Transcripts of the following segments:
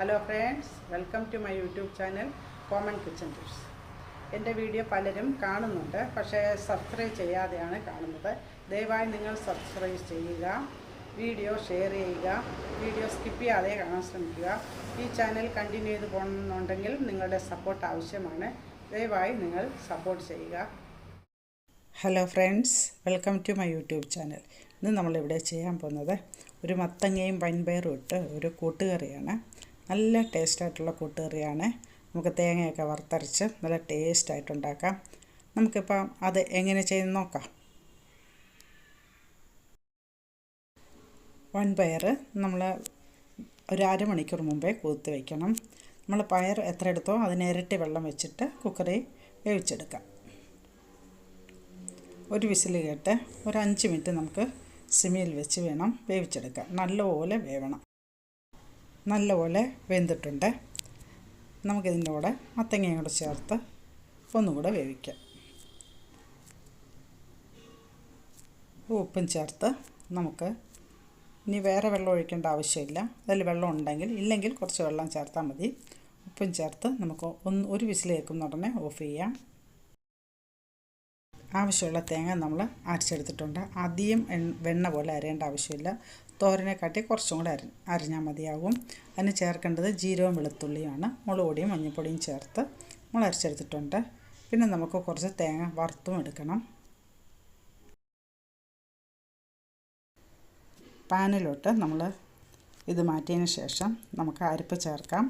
Hello friends welcome to my YouTube channel common kitchen tips എന്റെ video പലരും കാണുന്നുണ്ട്. പക്ഷേ സബ്സ്ക്രൈബ് ചെയ്യാതെയാണ് കാണുന്നത്. ദയവായി നിങ്ങൾ സബ്സ്ക്രൈബ് ചെയ്യുക വീഡിയോ ഷെയർ ചെയ്യുക വീഡിയോ സ്കിപ്പ് ചെയ്യാതെ കാണാൻ ശ്രമിക്കുക. ഈ ചാനൽ കണ്ടിന്യൂ ചെയ്ത് പോകണമെന്നുണ്ടെങ്കിൽ നിങ്ങളുടെ സപ്പോർട്ട് ആവശ്യമാണ്. ദയവായി നിങ്ങൾ സപ്പോർട്ട് ചെയ്യുക. Hello friends welcome to my YouTube channel ഇന്ന് നമ്മളിവിടെ ചെയ്യാൻ പോകുന്നത് ഒരു മത്തങ്ങയും വൻപയറും ഇട്ട് ഒരു കൂട്ടുകറിയാണ്. നല്ല ടേസ്റ്റായിട്ടുള്ള കൂട്ടുകറിയാണ്. നമുക്ക് തേങ്ങയൊക്കെ വറുത്തരച്ച് നല്ല ടേസ്റ്റായിട്ടുണ്ടാക്കാം. നമുക്കിപ്പം അത് എങ്ങനെ ചെയ്ത് നോക്കാം. വൺ പയർ നമ്മൾ ഒരു അരമണിക്കൂർ മുമ്പേ കുതിർത്ത് വയ്ക്കണം നമ്മൾ പയർ എത്ര എടുത്തോ അതിന് ഇരട്ടി വെള്ളം വെച്ചിട്ട് കുക്കറിൽ വേവിച്ചെടുക്കാം. ഒരു വിസിൽ കേട്ട് ഒരു അഞ്ച് മിനിറ്റ് നമുക്ക് സിമിയിൽ വെച്ച് വേണം വേവിച്ചെടുക്കാൻ. നല്ലപോലെ വേവണം. നല്ലപോലെ വെന്തിട്ടുണ്ട്. നമുക്കിതിന്റെ കൂടെ മത്തങ്ങയും കൂടെ ചേർത്ത് ഒന്നുകൂടെ വേവിക്കാം. ഉപ്പും ചേർത്ത് നമുക്ക് ഇനി വേറെ വെള്ളം ഒഴിക്കേണ്ട ആവശ്യമില്ല. അതിൽ വെള്ളം ഉണ്ടെങ്കിൽ ഇല്ലെങ്കിൽ കുറച്ച് വെള്ളം ചേർത്താൽ മതി. ഉപ്പും ചേർത്ത് നമുക്ക് ഒന്ന് ഒരു വിസിൽ കേൾക്കുന്ന ഉടനെ ഓഫ് ചെയ്യാം. ആവശ്യമുള്ള തേങ്ങ നമ്മൾ അരച്ചെടുത്തിട്ടുണ്ട്. അധികം വെണ്ണ പോലെ അരയേണ്ട ആവശ്യമില്ല. തോരനെ കാട്ടി കുറച്ചും കൂടെ അര അരിഞ്ഞാൽ മതിയാകും. അതിന് ചേർക്കേണ്ടത് ജീരകവും വെളുത്തുള്ളിയുമാണ്. മുളക് പൊടിയും മഞ്ഞൾപ്പൊടിയും ചേർത്ത് നമ്മൾ അരച്ചെടുത്തിട്ടുണ്ട്. പിന്നെ നമുക്ക് കുറച്ച് തേങ്ങ വറുത്തും എടുക്കണം. പാനിലോട്ട് നമ്മൾ ഇത് മാറ്റിയതിന് ശേഷം നമുക്ക് അരിപ്പ് ചേർക്കാം.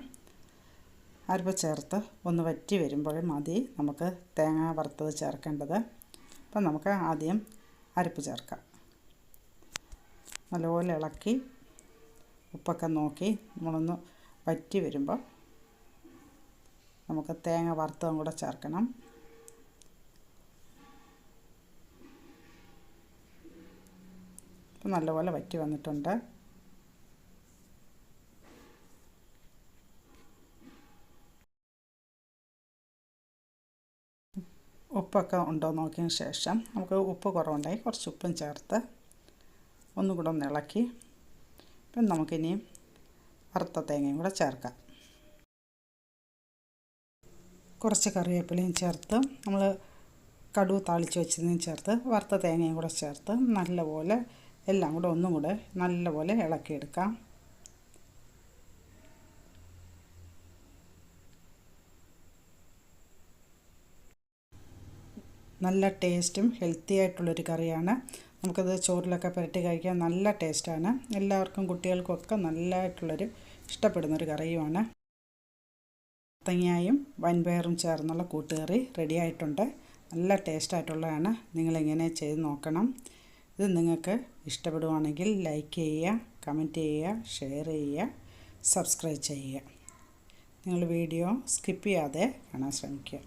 അരിപ്പ് ചേർത്ത് ഒന്ന് വറ്റി വരുമ്പോൾ മതി നമുക്ക് തേങ്ങ വറുത്തത് ചേർക്കേണ്ടത്. അപ്പം നമുക്ക് ആദ്യം അരപ്പ് ചേർക്കാം. നല്ലപോലെ ഇളക്കി ഉപ്പൊക്കെ നോക്കി നമ്മളൊന്ന് വറ്റി വരുമ്പോൾ നമുക്ക് തേങ്ങ വറുത്തതും കൂടെ ചേർക്കണം. നല്ലപോലെ വറ്റി വന്നിട്ടുണ്ട്. ഉപ്പൊക്കെ ഉണ്ടോ നോക്കിയതിന് ശേഷം നമുക്ക് ഉപ്പ് കുറവുണ്ടായി. കുറച്ച് ഉപ്പും ചേർത്ത് ഒന്നും കൂടെ ഒന്ന് ഇളക്കി. പിന്നെ നമുക്കിനി വറുത്ത തേങ്ങയും കൂടെ ചേർക്കാം. കുറച്ച് കറിവേപ്പിലയും ചേർത്ത് നമ്മൾ കടുവ് താളിച്ച് വെച്ചതിനും ചേർത്ത് വറുത്ത തേങ്ങയും കൂടെ ചേർത്ത് നല്ലപോലെ എല്ലാം കൂടെ ഒന്നും കൂടെ നല്ലപോലെ ഇളക്കിയെടുക്കാം. നല്ല ടേസ്റ്റും ഹെൽത്തി ആയിട്ടുള്ളൊരു കറിയാണ്. നമുക്കത് ചോറിലൊക്കെ പുരട്ടി കഴിക്കാൻ നല്ല ടേസ്റ്റാണ്. എല്ലാവർക്കും കുട്ടികൾക്കൊക്കെ നല്ലതായിട്ടുള്ളൊരു ഇഷ്ടപ്പെടുന്നൊരു കറിയുമാണ്. തങ്ങായും വൻപയറും ചേർന്നുള്ള കൂട്ടുകറി റെഡി ആയിട്ടുണ്ട്. നല്ല ടേസ്റ്റായിട്ടുള്ളതാണ്. നിങ്ങളിങ്ങനെ ചെയ്ത് നോക്കണം. ഇത് നിങ്ങൾക്ക് ഇഷ്ടപ്പെടുവാണെങ്കിൽ ലൈക്ക് ചെയ്യുക കമന്റ് ചെയ്യുക ഷെയർ ചെയ്യുക സബ്സ്ക്രൈബ് ചെയ്യുക. നിങ്ങൾ വീഡിയോ സ്കിപ്പ് ചെയ്യാതെ കാണാൻ ശ്രമിക്കുക.